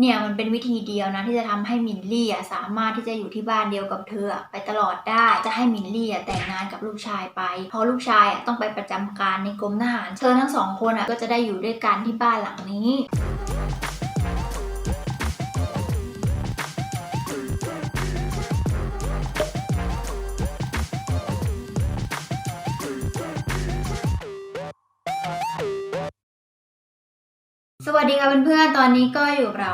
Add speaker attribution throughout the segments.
Speaker 1: เนี่ยมันเป็นวิธีเดียวนะที่จะทำให้มินลี่อะสามารถที่จะอยู่ที่บ้านเดียวกับเธออะไปตลอดได้จะให้มินลี่อะแต่งงานกับลูกชายไป เพราะลูกชายอะต้องไปประจำการในกรมทหารเธอทั้งสองคนอะก็จะได้อยู่ด้วยกันที่บ้านหลังนี้ วัสดีค่ะเพื่อนๆ ตอนนี้ก็อยู่กับเรา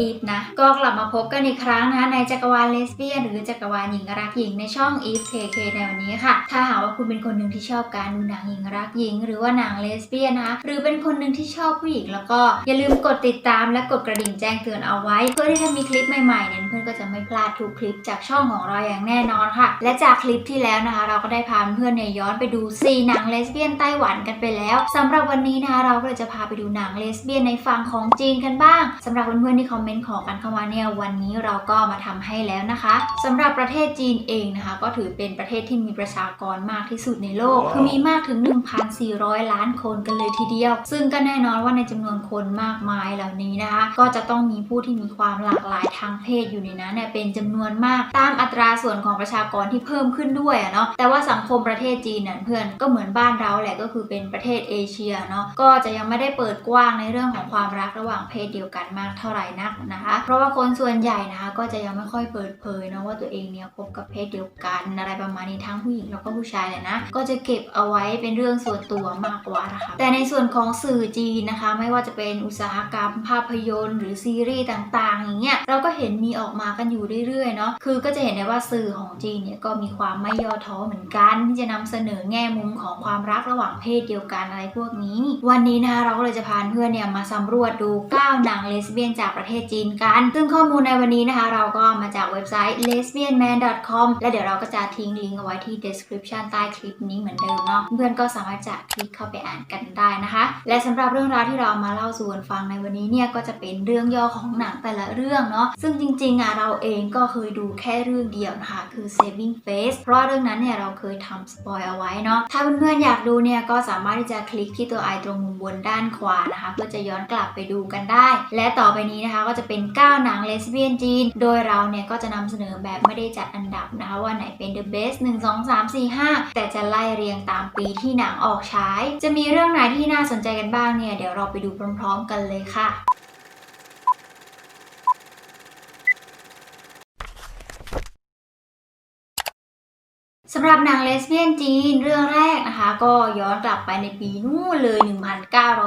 Speaker 1: อีฟนะก็กลับมาพบกันอีกครั้งนะคะในจักรวาลเลสเบี้ยนหรือจักรวาลหญิงรักหญิงในช่อง Eve KK ในวันนี้ค่ะ ถ้าหากว่าคุณเป็นคนหนึ่งที่ชอบการดูหนังหญิงรักหญิง หรือว่าหนังเลสเบี้ยนนะคะหรือเป็นคนหนึ่งที่ชอบผู้หญิงแล้วก็อย่าลืมกดติดตามและกดกระดิ่งแจ้งเตือนเอาไว้ เพื่อที่ถ้ามีคลิปใหม่ๆเนี่ยเพื่อนก็จะไม่พลาดทุกคลิปจากช่องของเราอย่างแน่นอนค่ะ และจากคลิปที่แล้วนะคะ เราก็ได้พาเพื่อนเนี่ยย้อนไปดูซีหนังเลสเบี้ยนไต้หวันกันไปแล้วสำหรับวันนี้นะคะเราก็เลยจะพาไปดูหนังเลสเบี้ยนในฝั่งของจีนกันบ้างสำหรับเพื่อนๆที่คอมเมนต์ขอกันเข้ามาเนี่ยวันนี้เราก็มาทำให้แล้วนะคะสำหรับประเทศจีนเองนะคะ ก็ถือเป็นประเทศที่มีประชากรมากที่สุดในโลก คือมีมากถึง 1,400 ล้านคนกันเลยทีเดียว ซึ่งก็แน่นอนว่าในจำนวนคนมากมายเหล่านี้นะคะ ก็จะต้องมีผู้ที่มีความหลากหลายทางเพศอยู่ในนั้นเนี่ยเป็นจำนวนมากตามอัตราส่วนของประชากรที่เพิ่มขึ้นด้วยอะเนาะแต่ว่าสังคมประเทศจีนเนี่ยเพื่อนก็เหมือนบ้านเราแหละก็คือเป็นประเทศเอเชียเนาะก็จะยังไม่ได้เปิดกว้างในเรื่องของความรักระหว่างเพศเดียวกันมากเท่าไหร่นักนะคะ เพราะว่าคนส่วนใหญ่นะคะก็จะยังไม่ค่อยเปิดเผยเนาะว่าตัวเองเนี่ยคบกับเพศเดียวกันอะไรประมาณนี้ทั้งผู้หญิงแล้วก็ผู้ชายเลยนะ ก็จะเก็บเอาไว้เป็นเรื่องส่วนตัวมากกว่านะคะ แต่ในส่วนของสื่อจีนนะคะ ไม่ว่าจะเป็นอุตสาหกรรม ภาพยนตร์ หรือซีรีส์ต่างๆ อย่างเงี้ยเราก็เห็นมีออกมากันอยู่เรื่อยๆเนาะคือก็จะเห็นได้ว่าสื่อของจีนเนี่ยก็มีความไม่ย่อท้อเหมือนกัน ที่จะนำเสนอแง่มุมของความรักระหว่างเพศเดียวกันอะไรพวกนี้ วันนี้นะคะเราก็เลยจะพาเพื่อนเนี่ยมาสำรวจดู9หนังเลสเบี้ยนจากประเทศจีนกัน ซึ่งข้อมูลในวันนี้นะคะ เราก็มาจากเว็บไซต์ lesbianman.com และเดี๋ยวเราก็จะทิ้งลิงก์เอาไว้ที่ description ใต้คลิปนี้เหมือนเดิมเนาะเพื่อนก็สามารถจะคลิกเข้าไปอ่านกันได้นะคะ และสำหรับเรื่องราวที่เรามาเล่าสู่กันฟังในวันนี้เนี่ยก็จะเป็นเรื่องย่อของหนังแต่ละเรื่องเนาะซึ่งจริงๆอะเราเองก็เคยดูแค่เรื่องเดียวนะคะคือ saving face เพราะเรื่องนั้นเนี่ยเราเคยทำสปอยเอาไว้เนาะถ้าเพื่อนๆอยากดูเนี่ยก็สามารถที่จะคลิกที่ตัวไอตรงมุมบนด้านขวานะคะ เพื่อจะย้อนกลับไปดูกันได้ และต่อไปนี้นะคะก็จะเป็น 9 หนังเลสเบี้ยนจีน โดยเราเนี่ยก็จะนำเสนอแบบไม่ได้จัดอันดับนะคะว่าไหนเป็น the best 1 2 3 4 5 แต่จะไล่เรียงตามปีที่หนังออกฉาย จะมีเรื่องไหนที่น่าสนใจกันบ้างเนี่ยเดี๋ยวเราไปดูพร้อม ๆ กันเลยค่ะ สำหรับหนังเลสเบี้ยนจีนเรื่องแรกนะคะ ก็ย้อนกลับไปในปีนู่นเลย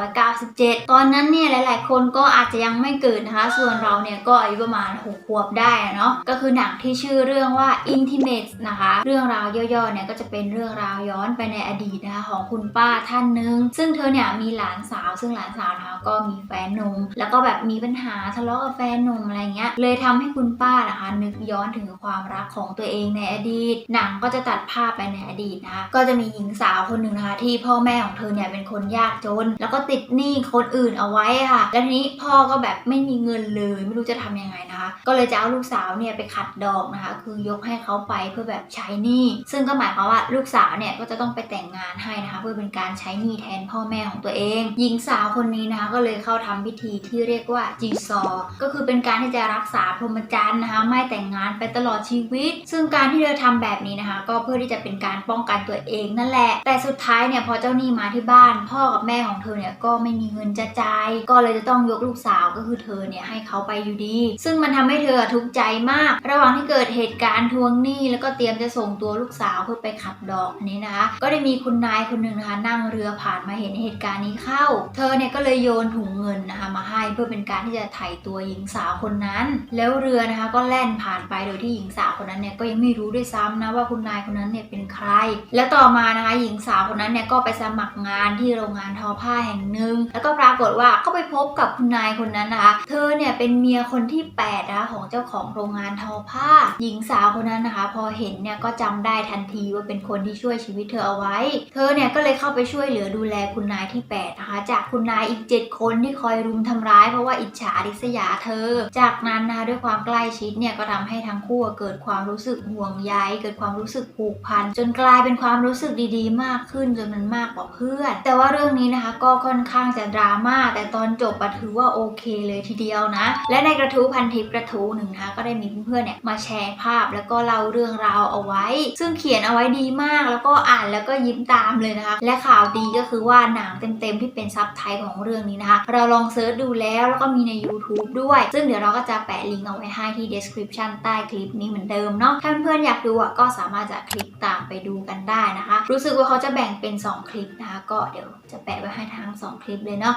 Speaker 1: 1997 ตอนนั้นเนี่ยหลาย ๆ คนก็อาจจะยังไม่เกิดนะคะ ส่วนเราเนี่ยก็อายุประมาณ6ขวบได้เนาะก็คือหนังที่ชื่อเรื่องว่า Intimate นะคะ เรื่องราวย่อ ๆ เนี่ยก็จะเป็นเรื่องราวย้อนไปในอดีตนะคะของคุณป้าท่านหนึ่งซึ่งเธอเนี่ยมีหลานสาว ซึ่งหลานสาวนะคะก็มีแฟนหนุ่มแล้วก็แบบมีปัญหาทะเลาะกับแฟนหนุ่มอะไรเงี้ยเลยทำให้คุณป้านะคะนึกย้อนถึงความรักของตัวเองในอดีต หนังก็จะตัดภาพไปในอดีตนะคะก็จะมีหญิงสาวคนหนึ่งนะคะที่พ่อแม่ของเธอเนี่ยเป็นคนยากจน แล้วก็ติดหนี้คนอื่นเอาไว้ค่ะ แล้วทีนี้พ่อก็แบบไม่มีเงินเลย ไม่รู้จะทำยังไงนะคะ ก็เลยจะเอาลูกสาวเนี่ยไปขัดดอกนะคะ คือยกให้เขาไปเพื่อแบบใช้หนี้ซึ่งก็หมายความว่าลูกสาวเนี่ยก็จะต้องไปแต่งงานให้นะคะ เพื่อเป็นการใช้หนี้แทนพ่อแม่ของตัวเอง หญิงสาวคนนี้นะคะก็เลยเข้าทำพิธีที่เรียกว่าจีซอ ก็คือเป็นการที่จะรักษาพรหมจรรย์นะคะ ไม่แต่งงานไปตลอดชีวิต ซึ่งการที่เธอทำแบบนี้นะคะ ก็เพื่อที่จะเป็นการป้องกันตัวเองนั่นแหละ แต่สุดท้ายเนี่ยพอเจ้าหนี้มาที่บ้าน พ่อกับแม่ของเธอเนี่ยก็ไม่มีเงินจะจ่าย ก็เลยจะต้องยกลูกสาวก็คือเธอเนี่ยให้เขาไปอยู่ดี ซึ่งมันทำให้เธอทุกข์ใจมาก ระหว่างที่เกิดเหตุการณ์ทวงหนี้ แล้วก็เตรียมจะส่งตัวลูกสาวเพื่อไปขัดดอกอันนี้นะคะก็ได้มีคุณนายคนหนึ่งนะคะนั่งเรือผ่านมาเห็นเหตุการณ์นี้เข้า เธอเนี่ยก็เลยโยนถุงเงินนะคะมาให้เพื่อเป็นการที่จะไถ่ตัวหญิงสาวคนนั้น แล้วเรือนะคะก็แล่นผ่านไปโดยที่หญิงสาวคนนั้นเนี่ยก็ยังไม่รู้ด้วยซ้ำนะว่าคุณนายคนนั้นเนี่ยเป็นใคร แล้วต่อมานะคะหญิงสาวคนนั้นเนี่ยก็ไปสมัครงานที่โรงงานทอผ้าแห่งหนึ่งแล้วก็ปรากฏว่าก็ไปพบกับคุณนายคนนั้นนะคะเธอเนี่ยเป็นเมียคนที่8นะคะของเจ้าของโรงงานทอผ้า หญิงสาวคนนั้นนะคะ พอเห็นเนี่ยก็จำได้ทันทีว่าเป็นคนที่ช่วยชีวิตเธอเอาไว้ เธอเนี่ยก็เลยเข้าไปช่วยเหลือดูแลคุณนายที่8นะคะจากคุณนายอีก 7 คนที่คอยรุมทำร้ายเพราะว่าอิจฉาริษยาเธอ จากนั้นนะคะด้วยความใกล้ชิดเนี่ยก็ทำให้ทั้งคู่เกิดความรู้สึกห่วงใยเกิดความรู้สึกผูผูกพัน จนกลายเป็นความรู้สึกดีๆ มากขึ้นจนมันมากกว่าเพื่อน แต่ว่าเรื่องนี้นะคะก็ค่อนข้างจะดราม่าแต่ตอนจบอะถือว่าโอเคเลยทีเดียวนะ และในกระทู้พันทิปกระทู้หนึ่งนะคะก็ได้มีเพื่อนๆเนี่ยมาแชร์ภาพแล้วก็เล่าเรื่องราวเอาไว้ ซึ่งเขียนเอาไว้ดีมากแล้วก็อ่านแล้วก็ยิ้มตามเลยนะคะ และข่าวดีก็คือว่าหนังเต็มๆที่เป็นซับไทยของเรื่องนี้นะคะ เราลองเซิร์ชดูแล้วแล้วก็มีใน YouTube ด้วย ซึ่งเดี๋ยวเราก็จะแปะลิงก์เอาไว้ให้ที่ description ใต้คลิปนี้เหมือนเดิมเนาะถ้าเพื่อนๆอยากดูก็สามารถจะคลิกตามไปดูกันได้นะคะ รู้สึกว่าเขาจะแบ่งเป็น 2 คลิปนะคะ ก็เดี๋ยวจะแปะไว้ให้ทั้ง 2 คลิปเลยเนาะ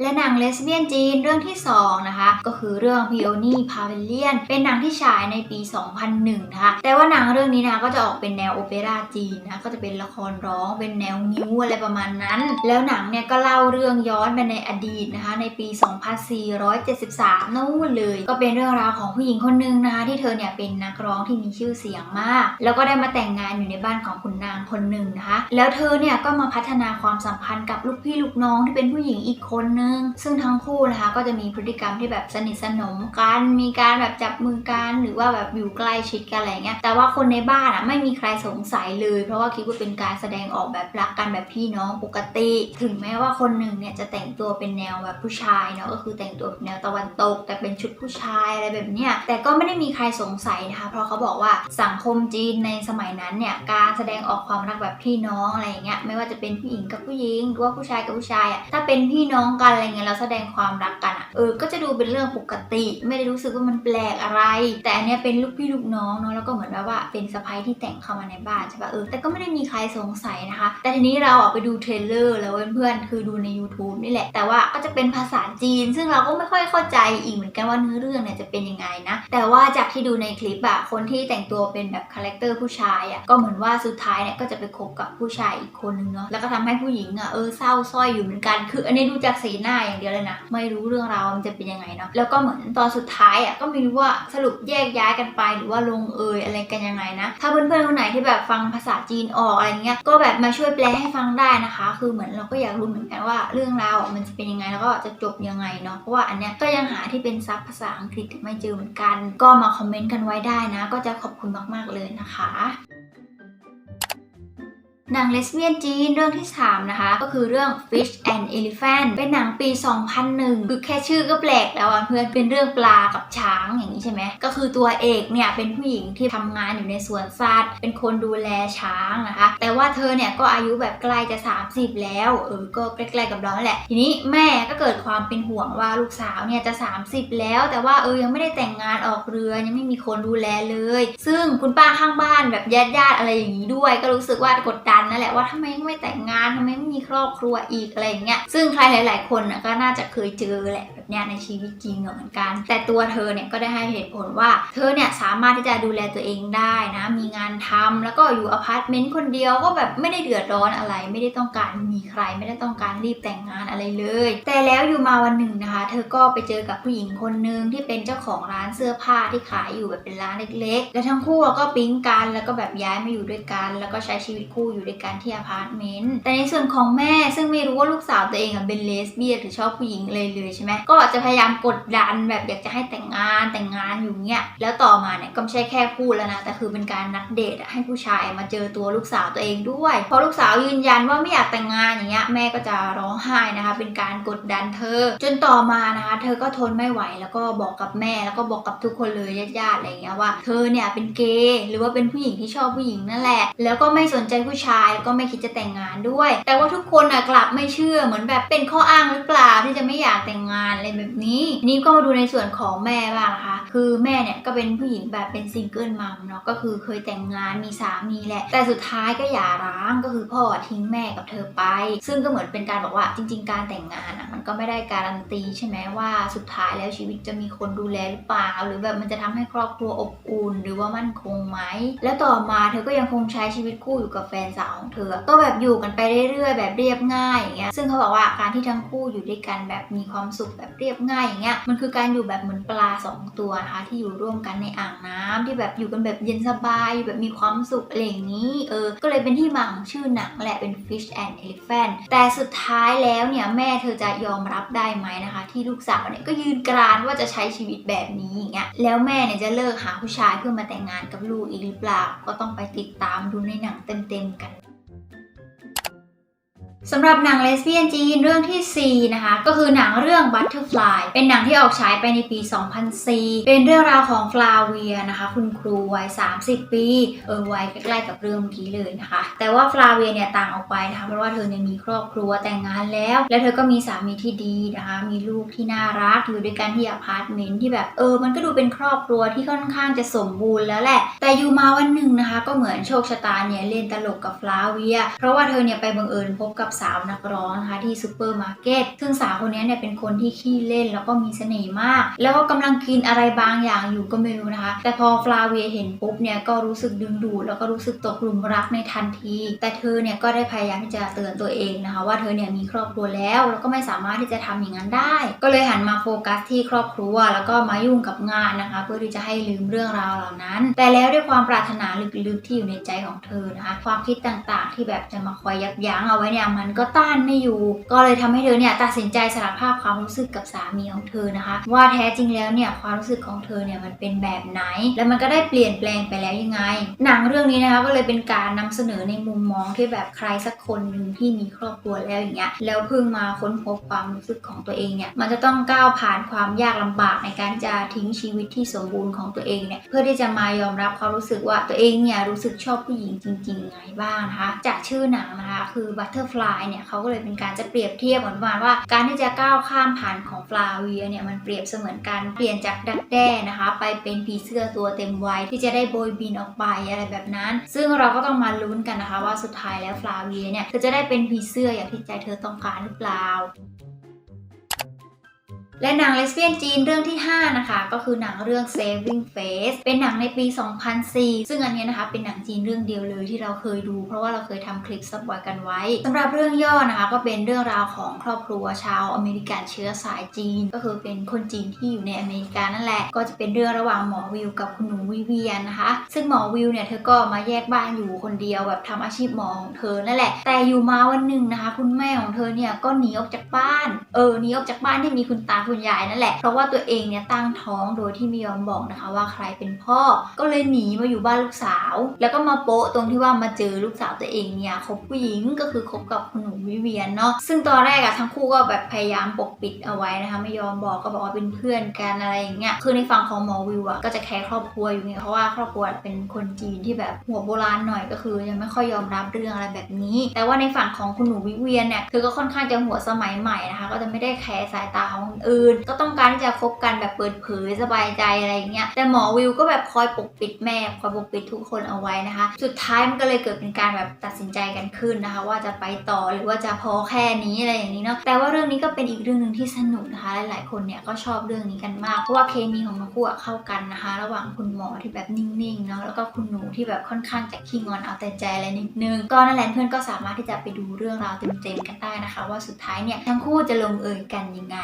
Speaker 1: และหนังเลสเบี้ยนจีนเรื่องที่ 2 นะคะ ก็คือเรื่อง Peony Pavilion เป็นหนังที่ฉายในปี 2001 นะคะ แต่ว่าหนังเรื่องนี้นะคะก็จะออกเป็นแนวโอเปร่าจีนนะก็จะเป็นละครร้องเป็นแนวนิ้วอะไรประมาณนั้น แล้วหนังเนี่ยก็เล่าเรื่องย้อนไปในอดีตนะคะ ในปี 2473 นู่นเลย ก็เป็นเรื่องราวของผู้หญิงคนหนึ่งนะคะ ที่เธอเนี่ยเป็นนักร้องที่มีชื่อเสียงมาก แล้วก็ได้มาแต่งงานอยู่ในบ้านของคุณนางคนหนึ่งนะคะ แล้วเธอเนี่ยก็มาพัฒนาความสัมพันธ์กับลูกพี่ลูกน้องที่เป็นผู้หญิงอีกคนนึงซึ่งทั้งคู่นะคะก็จะมีพฤติกรรมที่แบบสนิทสนมกัน มีการแบบจับมือกัน หรือว่าแบบอยู่ใกล้ชิดกันอะไรเงี้ย แต่ว่าคนในบ้านอะไม่มีใครสงสัยเลย เพราะว่าคิดว่าเป็นการแสดงออกแบบรักกันแบบพี่น้องปกติ ถึงแม้ว่าคนหนึ่งเนี่ยจะแต่งตัวเป็นแนวแบบผู้ชายเนาะ ก็คือแต่งตัวแบบแนวตะวันตก แต่เป็นชุดผู้ชายอะไรแบบเนี้ย แต่ก็ไม่ได้มีใครสงสัยนะคะ เพราะเขาบอกว่าสังคมจีนในสมัยนั้นเนี่ยการแสดงออกความรักแบบพี่น้องอะไรอย่างเงี้ย ไม่ว่าจะเป็นผู้หญิงกับผู้หญิงหรือว่าผู้ชายกับผู้ชายอะ ถ้าเป็นพี่น้องกันอะไรเงี้ยแล้วแสดงความรักกันอะเออก็จะดูเป็นเรื่องปกติ ไม่ได้รู้สึกว่ามันแปลกอะไร แต่อันเนี้ยเป็นลูกพี่ลูกน้องเนาะแล้วก็เหมือนแบบว่าเป็นสะพ้ายที่แต่งเข้ามาในบ้านใช่ปะเออแต่ก็ไม่ได้มีใครสงสัยนะคะ แต่ทีนี้เราออกไปดูเทรลเลอร์แล้วเพื่อนๆคือดูใน YouTube นี่แหละ แต่ว่าก็จะเป็นภาษาจีน ซึ่งเราก็ไม่ค่อยเข้าใจอีกเหมือนกันว่าเนื้อเรื่องเนี่ยจะเป็นยังไงนะแต่ว่าจากที่ดูในคลิปอะคนที่แต่งตัวเป็นแบบคาแรคเตอร์ผู้ชายอะก็เหมือนว่าสุดท้ายเนี่ยก็จะไปคบกับผู้ชายอีกคนนึงเนาะแล้วก็ทำให้ผู้หญิงอะเออเศร้าส้อยอยู่เหมือนกัน คืออันนี้ดูจากสีหน้าอย่างเดียวเลยนะ ไม่รู้เรื่องราวมันจะเป็นยังไงเนาะแล้วก็เหมือนตอนสุดท้ายอะก็ไม่รู้ว่าสรุปแยกย้ายกันไปหรือว่าลงเอยอะไรกันยังไงนะถ้าเพื่อนๆคนไหนที่แบบฟังภาษาจีนออกอะไรเงี้ยก็แบบมาช่วยแปลให้ฟังได้นะคะ คือเหมือนเราก็อยากรู้เหมือนกันว่าเรื่องราวมันจะเป็นยังไงแล้วก็จะจบยังไงเนาะเพราะว่าอันเนี้ยก็ยังหาที่เป็นซับภาษาอังกฤษไม่เจอเหมือนกัน ก็มาคอมเมนต์กันไว้ได้นะ ก็จะขอบคุณมากๆเลยนะคะ หนังเลสเบี้ยนจีนเรื่องที่ 3 นะคะ ก็คือเรื่อง Fish and Elephant เป็นหนังปี 2001 คือแค่ชื่อก็แปลกแล้วอะเพื่อนเป็นเรื่องปลากับช้างอย่างนี้ใช่ไหม ก็คือตัวเอกเนี่ย เป็นผู้หญิงที่ทำงานอยู่ในสวนสัตว์ เป็นคนดูแลช้างนะคะ แต่ว่าเธอเนี่ย ก็อายุแบบใกล้จะ 30 แล้วเออก็ใกล้ๆกับเราแหละ ทีนี้แม่ก็เกิดความเป็นห่วงว่าลูกสาวเนี่ยจะ 30 แล้ว แต่ว่าเออยังไม่ได้แต่งงานออกเรือยังไม่มีคนดูแลเลย ซึ่งคุณป้าข้างบ้านแบบญาติๆอะไรอย่างนี้ด้วย ก็รู้สึกว่ากดดัน นั่นแหละว่าทำไมไม่แต่งงานทำไมไม่มีครอบครัวอีกอะไรอย่างเงี้ยซึ่งใครหลาย ๆ คนก็น่าจะเคยเจอแหละ แบบเนี้ยในชีวิตจริงเหมือนกัน แต่ตัวเธอเนี่ยก็ได้ให้เหตุผลว่า เธอเนี่ยสามารถที่จะดูแลตัวเองได้นะ มีงานทำแล้วก็อยู่อพาร์ตเมนต์คนเดียวก็แบบไม่ได้เดือดร้อนอะไร ไม่ได้ต้องการมีใคร ไม่ได้ต้องการรีบแต่งงานอะไรเลย แต่แล้วอยู่มาวันหนึ่งนะคะ เธอก็ไปเจอกับผู้หญิงคนหนึ่งที่เป็นเจ้าของร้านเสื้อผ้าที่ขายอยู่แบบเป็นร้านเล็ก ๆ และทั้งคู่ก็ปิ๊งกันแล้วก็แบบย้ายมาอยู่ด้วยกัน แล้วก็ใช้ชีวิตคู่อยู่ด้วยกันที่อพาร์ตเมนต์แต่ในส่วนของแม่ซึ่งไม่รู้ว่าลูกสาวตัวเองอะเป็นเลสเบี้ยนหรือชอบผู้หญิงเลยเลยใช่ไหมก็จะพยายามกดดันแบบอยากจะให้แต่งงานแต่งงานอยู่เงี้ยแล้วต่อมาเนี่ยก็ไม่ใช่แค่พูดแล้วนะแต่คือเป็นการนัดเดทให้ผู้ชายมาเจอตัวลูกสาวตัวเองด้วยพอลูกสาวยืนยันว่าไม่อยากแต่งงานอย่างเงี้ยแม่ก็จะร้องไห้นะคะ เป็นการกดดันเธอ จนต่อมานะคะ เธอก็ทนไม่ไหวแล้วก็บอกกับแม่แล้วก็บอกกับทุกคนเลยญาติๆอะไรเงี้ยว่า เธอเนี่ยเป็นเกย์หรือว่าเป็นผู้หญิงที่ชอบผู้หญิงนั่นแหละ แล้วก็ไม่สนใจผู้ชายแล้วก็ไม่คิดจะแต่งงานด้วย แต่ว่าทุกคนอะกลับไม่เชื่อเหมือนแบบเป็นข้ออ้างหรือเปล่าที่จะไม่อยากแต่งงานอะไรแบบนี้ นี่ก็มาดูในส่วนของแม่บ้างนะคะ คือแม่เนี่ยก็เป็นผู้หญิงแบบเป็นซิงเกิลมัมเนาะก็คือเคยแต่งงานมีสามีแหละ แต่สุดท้ายก็หย่าร้างก็คือพ่อทิ้งแม่กับเธอไป ซึ่งก็เหมือนเป็นการบอกว่าจริง ๆ การแต่งงานอะมันก็ไม่ได้การันตีใช่ไหมว่าสุดท้ายแล้วชีวิตจะมีคนดูแลหรือเปล่า หรือแบบมันจะทำให้ครอบครัวอบอุ่นหรือว่ามั่นคงไหม แล้วต่อมาเธอก็ยังคงใช้ชีวิตคู่อยู่กับแฟนสาวของเธอ ก็แบบอยู่กันไปเรื่อยๆ แบบเรียบง่ายอย่างเงี้ยซึ่งเขาบอกว่าการที่ทั้งคู่อยู่ด้วยกันแบบมีความสุขแบบเรียบง่ายอย่างเงี้ยมันคือการอยู่แบบเหมือนปลาสองตัวนะคะที่อยู่ร่วมกันในอ่างน้ำที่แบบอยู่กันแบบเย็นสบายอยู่แบบมีความสุขอะไรอย่างนี้เออก็เลยเป็นที่มาของชื่อหนังแหละเป็น Fish and Elephant แต่สุดท้ายแล้วเนี่ยแม่เธอจะยอมรับได้ไหมนะคะ ที่ลูกสาวเนี่ยก็ยืนกรานว่าจะใช้ชีวิตแบบนี้อย่างเงี้ยแล้วแม่เนี่ยจะเลิกหาผู้ชายเพื่อมาแต่งงานกับลูกอีกหรือเปล่าก็ต้องไปติดตามดูในหนังเต็มๆกัน สำหรับหนังเลสเบี้ยนจีนเรื่องทีสี่ 4 นะคะ ก็คือหนังเรื่อง Butterfly เป็นหนังที่ออกฉายไปในปี 2004 เป็นเรื่องราวของฟลาเวียนะคะ คุณครูวัย 30 ปี เออวัยใกล้ๆกับเรื่องเมื่อกี้เลยนะคะ แต่ว่าฟลาเวียเนี่ยต่างออกไปนะคะ เพราะว่าเธอเนี่ยมีครอบครัวแต่งงานแล้ว และเธอก็มีสามีที่ดีนะคะ มีลูกที่น่ารักอยู่ด้วยกันที่อพาร์ตเมนต์ที่แบบเออ มันก็ดูเป็นครอบครัวที่ค่อนข้างจะสมบูรณ์แล้วแหละ แต่อยู่มาวันหนึ่งนะคะ ก็เหมือนโชคชะตาเนี่ยเล่นตลกกับฟลาเวีย เพราะว่าเธอเนี่ยไปบังเอิญพบกับสาวนักร้องนะคะที่ซูเปอร์มาร์เก็ตซึ่งสาวคนนี้เนี่ยเป็นคนที่ขี้เล่นแล้วก็มีเสน่ห์มาก แล้วก็กำลังกินอะไรบางอย่างอยู่ก็ไม่รู้นะคะ แต่พอฟลาเวียเห็นปุ๊บเนี่ยก็รู้สึกดึงดูดแล้วก็รู้สึกตกหลุมรักในทันที แต่เธอเนี่ยก็ได้พยายามที่จะเตือนตัวเองนะคะ ว่าเธอเนี่ยมีครอบครัวแล้ว แล้วก็ไม่สามารถที่จะทำอย่างนั้นได้ ก็เลยหันมาโฟกัสที่ครอบครัว แล้วก็มายุ่งกับงานนะคะ เพื่อที่จะให้ลืมเรื่องราวเหล่านั้น แต่แล้วด้วยความปรารถนาลึกๆที่อยู่ในใจของเธอนะคะ ความคิดต่างๆ ที่แบบจะมาคอยยับยั้งเอาไว้เนี่ยมันก็ต้านไม่อยู่ ก็เลยทำให้เธอเนี่ยตัดสินใจสารภาพความรู้สึกกับสามีของเธอนะคะ ว่าแท้จริงแล้วเนี่ยความรู้สึกของเธอเนี่ยมันเป็นแบบไหน แล้วมันก็ได้เปลี่ยนแปลงไปแล้วยังไง หนังเรื่องนี้นะคะก็เลยเป็นการนำเสนอในมุมมองที่แบบใครสักคนหนึ่งที่มีครอบครัวแล้วอย่างเงี้ยแล้วเพิ่งมาค้นพบความรู้สึกของตัวเองเนี่ยมันจะต้องก้าวผ่านความยากลำบากในการจะทิ้งชีวิตที่สมบูรณ์ของตัวเองเนี่ยเพื่อที่จะมายอมรับความรู้สึกว่าตัวเองเนี่ยรู้สึกชอบผู้หญิงจริงๆไงบ้างนะคะจากชื่อหนังนะคะคือ Butterfly เนี่ยเขาก็เลยเป็นการจะเปรียบเทียบเหมือนว่าว่า การที่จะก้าวข้ามผ่านของฟลาเวียเนี่ยมันเปรียบเสมือนการเปลี่ยนจากดักแด้นะคะ ไปเป็นผีเสื้อตัวเต็มวัยที่จะได้โบยบินออกไปอะไรแบบนั้น ซึ่งเราก็ต้องมาลุ้นกันนะคะ ว่าสุดท้ายแล้วฟลาเวียเนี่ยเธอจะได้เป็นผีเสื้ออย่างที่ใจเธอต้องการหรือเปล่า และหนังเลสเบี้ยนจีนเรื่องที่ 5 นะคะ ก็คือหนังเรื่อง Saving Face เป็นหนังในปี 2004 ซึ่งอันนี้นะคะเป็นหนังจีนเรื่องเดียวเลยที่เราเคยดู เพราะว่าเราเคยทำคลิปซับไว้กันไว้สำหรับเรื่องย่อนะคะ ก็เป็นเรื่องราวของครอบครัวชาวอเมริกันเชื้อสายจีน ก็คือเป็นคนจีนที่อยู่ในอเมริกานั่นแหละ ก็จะเป็นเรื่องระหว่างหมอวิวกับคุณหนูวิเวียนนะคะ ซึ่งหมอวิวเนี่ยเธอก็มาแยกบ้านอยู่คนเดียวแบบทำอาชีพหมอของเธอนั่นแหละ แต่อยู่มาวันหนึ่งนะคะ คุณแม่ของเธอเนี่ยก็หนีออกจากบ้าน เออหนีออกจากบ้านที่มีคุณตาคุณยายนั่นแหละ เพราะว่าตัวเองเนี่ยตั้งท้องโดยที่ไม่ยอมบอกนะคะว่าใครเป็นพ่อ ก็เลยหนีมาอยู่บ้านลูกสาว แล้วก็มาโปะตรงที่ว่ามาเจอลูกสาวตัวเองเนี่ยคบผู้หญิงก็คือคบกับคุณหนูวิเวียนเนาะ ซึ่งตอนแรกอะทั้งคู่ก็แบบพยายามปกปิดเอาไว้นะคะไม่ยอมบอกก็บอกว่าเป็นเพื่อนกันอะไรอย่างเงี้ย คือในฝั่งของหมอวิวอะก็จะแคร์ครอบครัวอยู่ไงเพราะว่าครอบครัวเป็นคนจีนที่แบบหัวโบราณหน่อยก็คือ ยังไม่ค่อยยอมรับเรื่องอะไรแบบนี้ แต่ว่าในฝั่งของคุณหนูวิเวียนเนี่ยเธอก็ค่อนข้างจะหัวสมัยใหม่นะคะ ก็จะไม่ได้แคร์สายตาของคนอื่นก็ต้องการที่จะคบกันแบบเปิดเผยสบายใจอะไรเงี้ยแต่หมอวิวก็แบบคอยปกปิดแม่คอยปกปิดทุกคนเอาไว้นะคะ สุดท้ายมันก็เลยเกิดเป็นการแบบตัดสินใจกันขึ้นนะคะ ว่าจะไปต่อหรือว่าจะพอแค่นี้อะไรอย่างนี้เนาะแต่ว่าเรื่องนี้ก็เป็นอีกเรื่องหนึ่งที่สนุกนะคะหลายๆคนเนี่ยก็ชอบเรื่องนี้กันมากเพราะว่าเคมีของทั้งคู่เข้ากันนะคะ ระหว่างคุณหมอที่แบบนิ่งๆเนาะแล้วก็คุณหนูที่แบบค่อนข้างจะขี้งอนเอาแต่ใจอะไรนิดนึงก็นั่นแหละเพื่อนก็สามารถที่จะไปดูเรื่องราวเต็มๆกันได้นะคะ ว่าสุดท้ายเนี่ยทั้งคู่จะลงเอยกันยังไง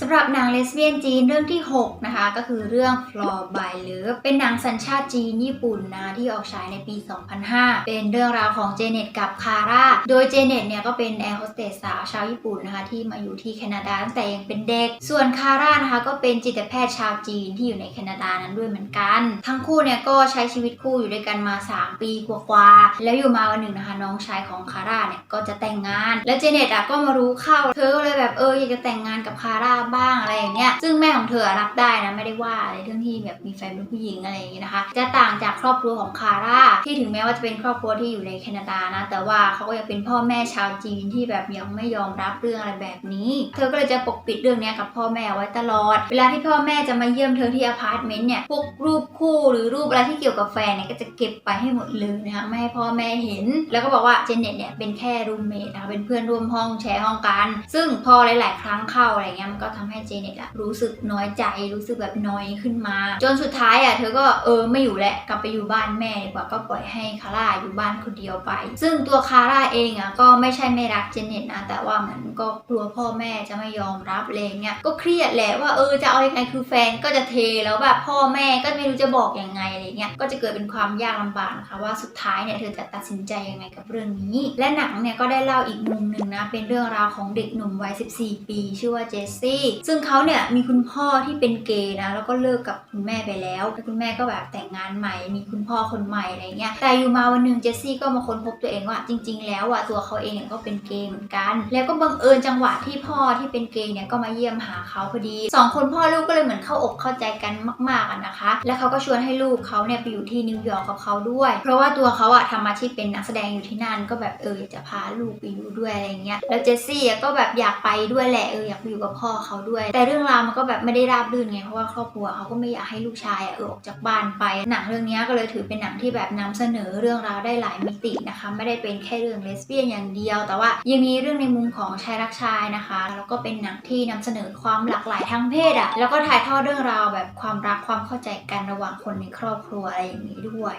Speaker 1: สำหรับหนังเลสเบี้ยนจีนเรื่องที่ 6 นะคะ ก็คือเรื่อง Floor by Love เป็นหนังสัญชาติจีนญี่ปุ่นนะ ที่ออกฉายในปี 2005 เป็นเรื่องราวของเจเน็ตกับคาร่า โดยเจเน็ตเนี่ยก็เป็นแอร์โฮสเตสสาวชาวญี่ปุ่นนะคะ ที่มาอยู่ที่แคนาดาตั้งแต่ยังเป็นเด็ก ส่วนคาร่านะคะ ก็เป็นจิตแพทย์ชาวจีนที่อยู่ในแคนาดานั้นด้วยเหมือนกัน ทั้งคู่เนี่ยก็ใช้ชีวิตคู่อยู่ด้วยกันมา 3 ปีกว่าๆแล้วอยู่มาวันหนึ่งนะคะน้องชายของคาร่าเนี่ยก็จะแต่งงาน แล้วเจเน็ตอะก็มารู้เข้าเธอก็เลยแบบเอออยากจะแต่งงานกับคาร่าบ้างอะไรอย่างเงี้ยซึ่งแม่ของเธอรับได้นะไม่ได้ว่าอะไรเรื่องที่แบบมีแฟนเป็นผู้หญิงอะไรอย่างเงี้ยนะคะ จะต่างจากครอบครัวของคาร่าที่ถึงแม้ว่าจะเป็นครอบครัวที่อยู่ในแคนาดานะ แต่ว่าเขาก็ยังเป็นพ่อแม่ชาวจีนที่แบบยังไม่ยอมรับเรื่องอะไรแบบนี้ เธอก็เลยจะปกปิดเรื่องเนี้ยกับพ่อแม่ไว้ตลอด เวลาที่พ่อแม่จะมาเยี่ยมเธอที่อพาร์ตเมนต์เนี่ยพวกรูปคู่หรือรูปอะไรที่เกี่ยวกับแฟนเนี่ยก็จะเก็บไปให้หมดเลยนะคะไม่ให้พ่อแม่เห็น แล้วก็บอกว่าเจเน็ตเนี่ยเป็นแค่รูมเมทนะคะเป็นเพื่อนร่วมห้องแชร์ห้องกัน ซึ่งพอหลาย ๆ ครั้งเข้าอะไรเงี้ยมันก็ทำให้เจเน็ตอะรู้สึกน้อยใจรู้สึกแบบน้อยขึ้นมา จนสุดท้ายอะเธอก็เออไม่อยู่แหละกลับไปอยู่บ้านแม่ดีกว่าก็ปล่อยให้คาร่าอยู่บ้านคนเดียวไป ซึ่งตัวคาร่าเองอะก็ไม่ใช่ไม่รักเจเน็ตนะแต่ว่าเหมือนก็กลัวพ่อแม่จะไม่ยอมรับอะไรเงี้ยก็เครียดแหละว่าเออจะเอายังไงคือแฟนก็จะเทแล้วแบบพ่อแม่ก็ไม่รู้จะบอกยังไงอะไรเงี้ยก็จะเกิดเป็นความยากลำบากนะคะว่าสุดท้ายเนี่ยเธอจะตัดสินใจยังไงกับเรื่องนี้ และหนังเนี่ยก็ได้เล่าอีกมุมหนึ่งนะเป็นเรื่องราวของเด็กหนุ่มวัย 14 ปี ชื่อว่าเจสซี่ซึ่งเขาเนี่ยมีคุณพ่อที่เป็นเกย์นะแล้วก็เลิกกับคุณแม่ไปแล้วแล้วคุณแม่ก็แบบแต่งงานใหม่ มีคุณพ่อคนใหม่อะไรเงี้ยแต่อยู่มาวันหนึ่งเจสซี่ก็มาค้นพบตัวเองว่าจริง ๆ แล้วอะตัวเขาเองก็เป็นเกย์เหมือนกัน แล้วก็บังเอิญจังหวะที่พ่อที่เป็นเกย์เนี่ยก็มาเยี่ยมหาเขาพอดีสองคนพ่อลูกก็เลยเหมือนเข้าอกเข้าใจกันมากๆนะคะ แล้วเขาก็ชวนให้ลูกเขาเนี่ยไปอยู่ที่นิวยอร์กกับเขาด้วย เพราะว่าตัวเขาอะทำอาชีพเป็นนักแสดงอยู่ที่นั่นก็แบบเอออยากจะพาลูกไปอยู่ด้วยอะไรเงี้ยแล้วเจสซี่ก็แบบอยากไปด้วยแหละเอออยากไปอยู่กับพ่อเขาด้วย แต่เรื่องราวมันก็แบบไม่ได้ราบรื่นไงเพราะว่าครอบครัวเขาก็ไม่อยากให้ลูกชายอะเออออกจากบ้านไป หนังเรื่องนี้ก็เลยถือเป็นหนังที่แบบนำเสนอเรื่องราวได้หลายมิตินะคะ ไม่ได้เป็นแค่เรื่องเลสเบี้ยนอย่างเดียว แต่ว่ายังมีเรื่องในมุมของชายรักชายนะคะ แล้วก็เป็นหนังที่นำเสนอความหลากหลายทางเพศอะแล้วก็ถ่ายทอดเรื่องราวแบบความรักความเข้าใจกันระหว่างคนในครอบครัวอะไรอย่างนี้ด้วย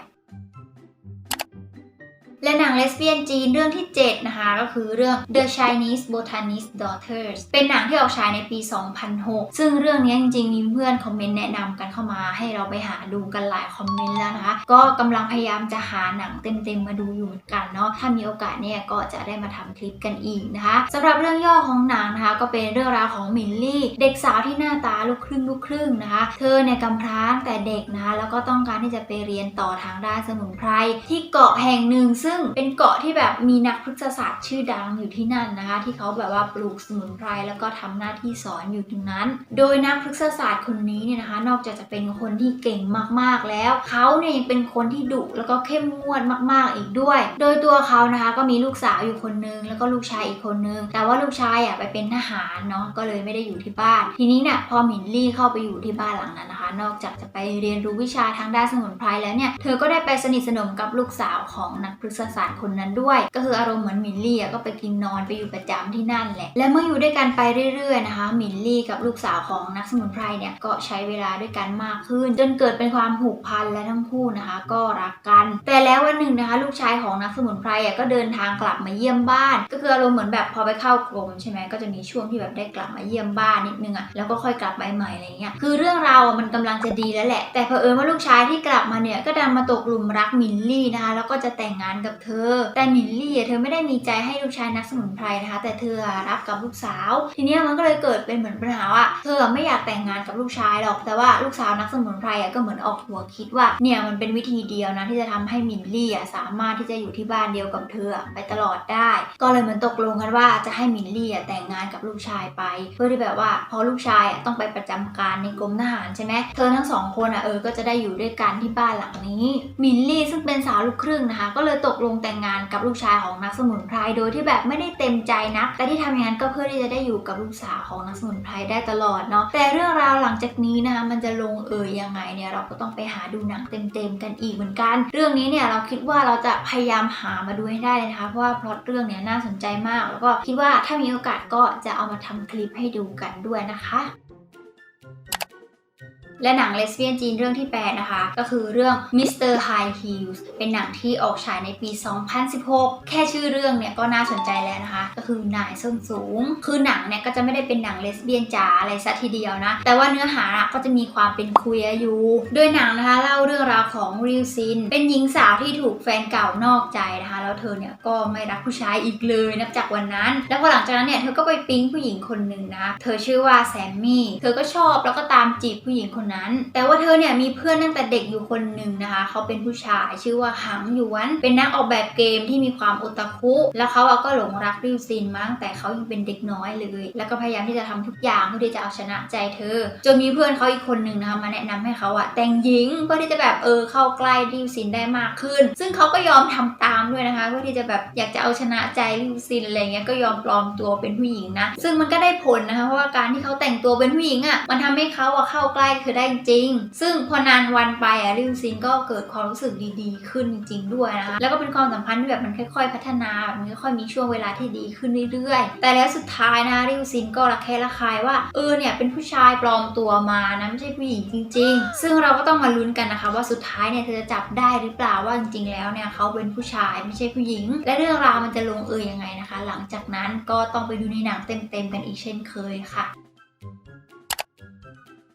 Speaker 1: และหนังเลสเบี้ยนจีนเรื่องที่ 7 นะคะ ก็คือเรื่อง The Chinese Botanist Daughters เป็นหนังที่ออกฉายในปี 2006 ซึ่งเรื่องนี้จริงๆ มีเพื่อนคอมเมนต์แนะนำกันเข้ามา ให้เราไปหาดูกันหลายคอมเมนต์แล้วนะคะ ก็กำลังพยายามจะหาหนังเต็มๆ มาดูอยู่เหมือนกันเนาะ ถ้ามีโอกาสเนี่ยก็จะได้มาทำคลิปกันอีกนะคะสำหรับเรื่องย่อของหนังนะคะก็เป็นเรื่องราวของมิลลี่ เด็กสาวที่หน้าตาลูกครึ่งลูกครึ่งนะคะ เธอเนี่ยกำพร้าแต่เด็กนะคะแล้วก็ต้องการที่จะไปเรียนต่อทางด้านสมุนไพรที่เกาะแห่งหนึ่งซึ่งเป็นเกาะที่แบบมีนักพฤกษศาสตร์ชื่อดังอยู่ที่นั่นนะคะ ที่เขาแบบว่าปลูกสมุนไพรแล้วก็ทำหน้าที่สอนอยู่ตรงนั้น โดยนักพฤกษศาสตร์คนนี้เนี่ยนะคะ นอกจากจะเป็นคนที่เก่งมากๆแล้ว เขาเนี่ยยังเป็นคนที่ดุแล้วก็เข้มงวดมากๆอีกด้วย โดยตัวเขานะคะก็มีลูกสาวอยู่คนนึงแล้วก็ลูกชายอีกคนนึง แต่ว่าลูกชายอะไปเป็นทหารเนาะก็เลยไม่ได้อยู่ที่บ้าน ทีนี้เนี่ยพอหมินลี่เข้าไปอยู่ที่บ้านหลังนั้นนะคะ นอกจากจะไปเรียนรู้วิชาทางด้านสมุนไพรแล้วเนี่ยเธอก็ได้ไปสนิทสนมกับลูกสาวของนักพฤกษศาสตร์คนนั้นด้วย ก็คืออารมณ์เหมือนมินลี่อะก็ไปกินนอนไปอยู่ประจำที่นั่นแหละ และเมื่ออยู่ด้วยกันไปเรื่อยๆนะคะ มินลี่กับลูกสาวของนักสมุนไพรเนี่ยก็ใช้เวลาด้วยกันมากขึ้น จนเกิดเป็นความผูกพันและทั้งคู่นะคะ ก็รักกัน แต่แล้ววันหนึ่งนะคะ ลูกชายของนักสมุนไพรอะก็เดินทางกลับมาเยี่ยมบ้าน ก็คืออารมณ์เหมือนแบบพอไปเข้ากรมใช่ไหมก็จะมีช่วงที่แบบได้กลับมาเยี่ยมบ้านนิดนึงอะแล้วก็ค่อยกลับไปใหม่อะไรเงี้ยคือเรื่องราวอะมันกำลังจะดีแล้วแหละ แต่เผอิญว่าลูกชายที่กลับมาเนี่ยก็ดันมาตกหลุมรักมินลี่นะคะแล้วก็จะแต่งงานกับเธอ แต่มินลี่เธอไม่ได้มีใจให้ลูกชายนักสมุนไพรนะคะ แต่เธอรักกับลูกสาว ทีนี้มันก็เลยเกิดเป็นเหมือนปัญหาว่าเธอไม่อยากแต่งงานกับลูกชายหรอก แต่ว่าลูกสาวนักสมุนไพรก็เหมือนออกหัวคิดว่าเนี่ยมันเป็นวิธีเดียวนะที่จะทำให้มินลี่สามารถที่จะอยู่ที่บ้านเดียวกับเธอไปตลอดได้ ก็เลยเหมือนตกลงกันว่าจะให้มินลี่แต่งงานกับลูกชายไป เพื่อที่แบบว่าพอลูกชายต้องไปประจำการในกรมทหารใช่ไหมเธอทั้งสองคนอะเออก็จะได้อยู่ด้วยกันที่บ้านหลังนี้มินลี่ซึ่งเป็นสาวลูกครึ่งนะคะ ก็เลยตกลงแต่งงานกับลูกชายของนักสมุนไพรโดยที่แบบไม่ได้เต็มใจนะแต่ที่ทำอย่างนั้นก็เพื่อที่จะได้อยู่กับลูกสาวของนักสมุนไพรได้ตลอดเนาะแต่เรื่องราวหลังจากนี้นะคะมันจะลงเอยยังไงเนี่ยเราก็ต้องไปหาดูหนังเต็มๆกันอีกเหมือนกัน เรื่องนี้เนี่ยเราคิดว่าเราจะพยายามหามาดูให้ได้เลยนะคะเพราะว่าพล็อตเรื่องเนี่ยน่าสนใจมาก แล้วก็คิดว่าถ้ามีโอกาสก็จะเอามาทำคลิปให้ดูกันด้วยนะคะ และหนังเลสเบี้ยนจีนเรื่องที่ 8 นะคะ ก็คือเรื่อง Mr. High Heels เป็นหนังที่ออกฉายในปี 2016 แค่ชื่อเรื่องเนี่ยก็น่าสนใจแล้วนะคะ ก็คือนายส้นสูง คือหนังเนี่ยก็จะไม่ได้เป็นหนังเลสเบี้ยนจ๋าอะไรซะทีเดียวนะ แต่ว่าเนื้อหาอะก็จะมีความเป็นคุยอยู่ โดยหนังนะคะเล่าเรื่องราวของริวซิน เป็นหญิงสาวที่ถูกแฟนเก่านอกใจนะคะ แล้วเธอเนี่ยก็ไม่รักผู้ชายอีกเลยนับจากวันนั้น แล้วพอหลังจากนั้นเนี่ยเธอก็ไปปิ๊งผู้หญิงคนหนึ่งนะ เธอชื่อว่าแซมมี่ เธอก็ชอบแล้วก็ตามจีบผู้หญิงคนนั้น แต่ว่าเธอเนี่ยมีเพื่อนตั้งแต่เด็กอยู่คนหนึ่งนะคะ เขาเป็นผู้ชายชื่อว่าหังหยวน เป็นนักออกแบบเกมที่มีความโอตาคุ แล้วเขาก็หลงรักริวซินมาตั้งแต่เขายังเป็นเด็กน้อยเลย แล้วก็พยายามที่จะทำทุกอย่างเพื่อที่จะเอาชนะใจเธอ จนมีเพื่อนเขาอีกคนหนึ่งนะคะมาแนะนำให้เขาอะแต่งหญิงเพื่อที่จะแบบเออเข้าใกล้ริวซินได้มากขึ้น ซึ่งเขาก็ยอมทำตามด้วยนะคะเพื่อที่จะแบบอยากจะเอาชนะใจริวซินอะไรเงี้ยก็ยอมปลอมตัวเป็นผู้หญิงนะซึ่งมันก็ได้ผลนะคะเพราะว่าการที่เขาแต่งตัวเป็นผู้หญิงอะมันทำให้เขาอะเข้าใกล้เธอได้จริง ซึ่งพอนานวันไปอะริวซินก็เกิดความรู้สึกดีๆ ขึ้นจริงๆด้วยนะคะแล้วก็เป็นความสัมพันธ์ที่แบบมันค่อย ๆ พัฒนาแบบมันค่อยๆมีช่วงเวลาที่ดีขึ้นเรื่อยๆ แต่แล้วสุดท้ายนะคะริวซินก็ระแคะระคายว่าเออเนี่ยเป็นผู้ชายปลอมตัวมานะไม่ใช่ผู้หญิงจริง ๆ ซึ่งเราก็ต้องมาลุ้นกันนะคะ ว่าสุดท้ายเนี่ยเธอจะจับได้หรือเปล่าว่าจริงๆแล้วเนี่ยเขาเป็นผู้ชายไม่ใช่ผู้หญิง และเรื่องราวมันจะลงเอยยังไงนะคะ หลังจากนั้นก็ต้องไปดูในหนังเต็มๆกันอีกเช่นเคยค่ะ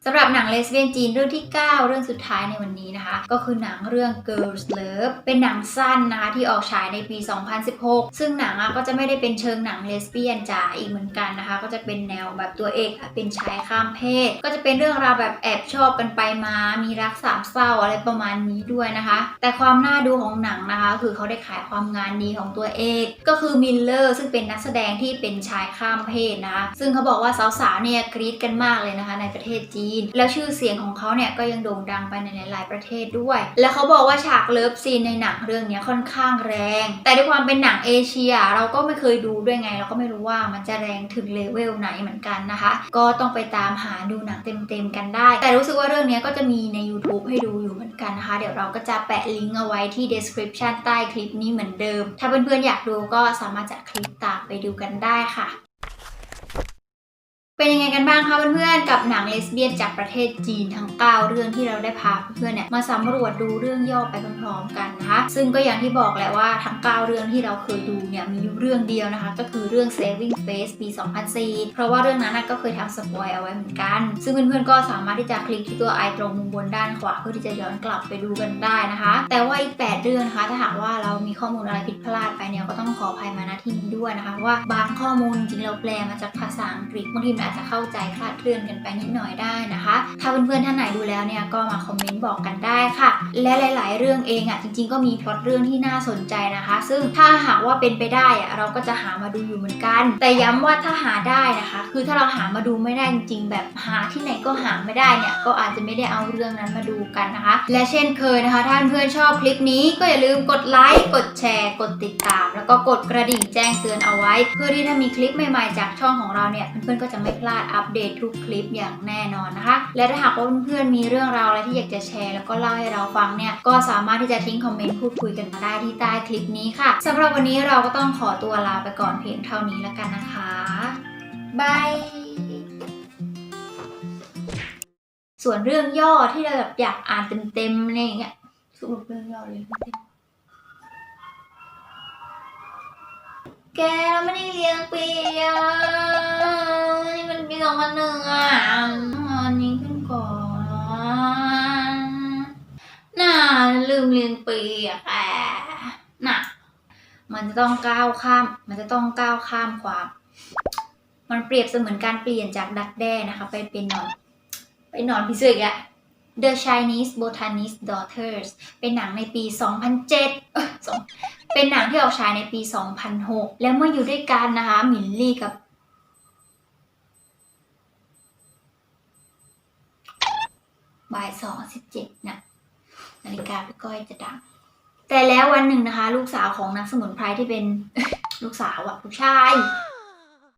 Speaker 1: สำหรับหนังเลสเบี้ยนจีนเรื่องที่ 9 เรื่องสุดท้ายในวันนี้นะคะ ก็คือหนังเรื่อง Girls Love เป็นหนังสั้นนะคะที่ออกฉายในปี 2016 ซึ่งหนังอะก็จะไม่ได้เป็นเชิงหนังเลสเบี้ยนจ๋าอีกเหมือนกันนะคะ ก็จะเป็นแนวแบบตัวเอกเป็นชายข้ามเพศ ก็จะเป็นเรื่องราวแบบแอบชอบกันไปมา มีรักสามเศร้าอะไรประมาณนี้ด้วยนะคะ แต่ความน่าดูของหนังนะคะ คือเขาได้ขายความงานดีของตัวเอกก็คือมิลเลอร์ซึ่งเป็นนักแสดงที่เป็นชายข้ามเพศนะคะซึ่งเขาบอกว่าสาวๆเนี่ยกรี๊ดกันมากเลยนะคะ ในประเทศจีนแล้วชื่อเสียงของเขาเนี่ยก็ยังโด่งดังไปในหลายๆประเทศด้วย แล้วเขาบอกว่าฉากเลิฟซีนในหนังเรื่องนี้ค่อนข้างแรง แต่ด้วยความเป็นหนังเอเชีย เราก็ไม่เคยดูด้วยไง เราก็ไม่รู้ว่ามันจะแรงถึงเลเวลไหนเหมือนกันนะคะ ก็ต้องไปตามหาดูหนังเต็มๆกันได้ แต่รู้สึกว่าเรื่องนี้ก็จะมีใน YouTube ให้ดูอยู่เหมือนกันนะคะ เดี๋ยวเราก็จะแปะลิงก์เอาไว้ที่ description ใต้คลิปนี้เหมือนเดิม ถ้าเพื่อนๆอยากดูก็สามารถจะคลิกตามไปดูกันได้ค่ะ เป็นยังไงกันบ้างคะเพื่อนๆ กับหนังเลสเบี้ยนจากประเทศจีนทั้ง 9 เรื่องที่เราได้พาเพื่อนๆเนี่ยมาสำรวจดูเรื่องย่อไปพร้อมๆกันนะคะซึ่งก็อย่างที่บอกแหละว่าทั้ง 9 เรื่องที่เราเคยดูเนี่ยมีอยู่เรื่องเดียวนะคะ ก็คือเรื่อง Saving Face ปี 2004 เพราะว่าเรื่องนั้นก็เคยทำสปอยเอาไว้เหมือนกัน ซึ่งเพื่อนๆก็สามารถที่จะคลิกที่ตัวไอตรงมุมบนด้านขวาเพื่อที่จะย้อนกลับไปดูกันได้นะคะ แต่ว่าอีก 8 เรื่องนะคะถ้าหากว่าเรามีข้อมูลอะไรผิดพลาดไปเนี่ยก็ต้องขออภัยมาณที่นี้ด้วยนะคะเพราะว่าบางข้อมูลจริงๆเราแปลมาจากภาษาอังกฤษบางทีอาจจะเข้าใจคลาดเคลื่อนกันไปนิดหน่อยได้นะคะ ถ้าเพื่อนๆท่านไหนดูแล้วเนี่ยก็มาคอมเมนต์บอกกันได้ค่ะ และหลาย ๆ เรื่องเองอะจริง ๆ ก็มีพล็อตเรื่องที่น่าสนใจนะคะ ซึ่งถ้าหากว่าเป็นไปได้อะเราก็จะหามาดูอยู่เหมือนกัน แต่ย้ำว่าถ้าหาได้นะคะ คือถ้าเราหามาดูไม่ได้จริง ๆ แบบหาที่ไหนก็หาไม่ได้เนี่ยก็อาจจะไม่ได้เอาเรื่องนั้นมาดูกันนะคะ และเช่นเคยนะคะถ้าเพื่อนๆชอบคลิปนี้ก็อย่าลืมกดไลค์กดแชร์ กดติดตาม แล้วก็กดกระดิ่งแจ้งเตือนเอาไว้ เพื่อที่ถ้ามีคลิปใหม่ ๆ จากช่องของเราเนี่ยเพื่อนๆก็จะไม่พลาดอัปเดตทุกคลิปอย่างแน่นอนนะคะ และถ้าหากว่าเพื่อนๆมีเรื่องราวอะไรที่อยากจะแชร์ แล้วก็เล่าให้เราฟังเนี่ยก็สามารถที่จะทิ้งคอมเมนต์พูดคุยกันมาได้ที่ใต้คลิปนี้ค่ะสำหรับวันนี้เราก็ต้องขอตัวลาไปก่อนเพียงเท่านี้แล้วกันนะคะบายส่วนเรื่องย่อที่เราแบบอยากอ่านเต็มๆอะไรอย่างเงี้ยสรุปเรื่องย่อเลย แกเราไม่ได้เลี้ยงปีอะนี่มันปีสองพันหนึ่งอะอันนี้ขึ้นก่อนน่าลืมเลี้ยงปีอะแกน่ะ มันจะต้องก้าวข้าม มันจะต้องก้าวข้ามความ มันเปรียบเสมือนการเปลี่ยนจากดักแด้นะคะ ไปเป็นนอน ไปนอนพิเศษอะ The Chinese Botanist Daughters เป็นหนังในปี 2007เเป็นหนังที่ออกฉายในปี 2006 แล้วเมื่ออยู่ด้วยกันนะคะหมินลี่กับบ่ายสองสิบเจ็ดนะนาฬิกาพี่ก้อยจะดัง แต่แล้ววันหนึ่งนะคะ ลูกสาวของนักสมุนไพรที่เป็นลูกสาวอะผู้ชาย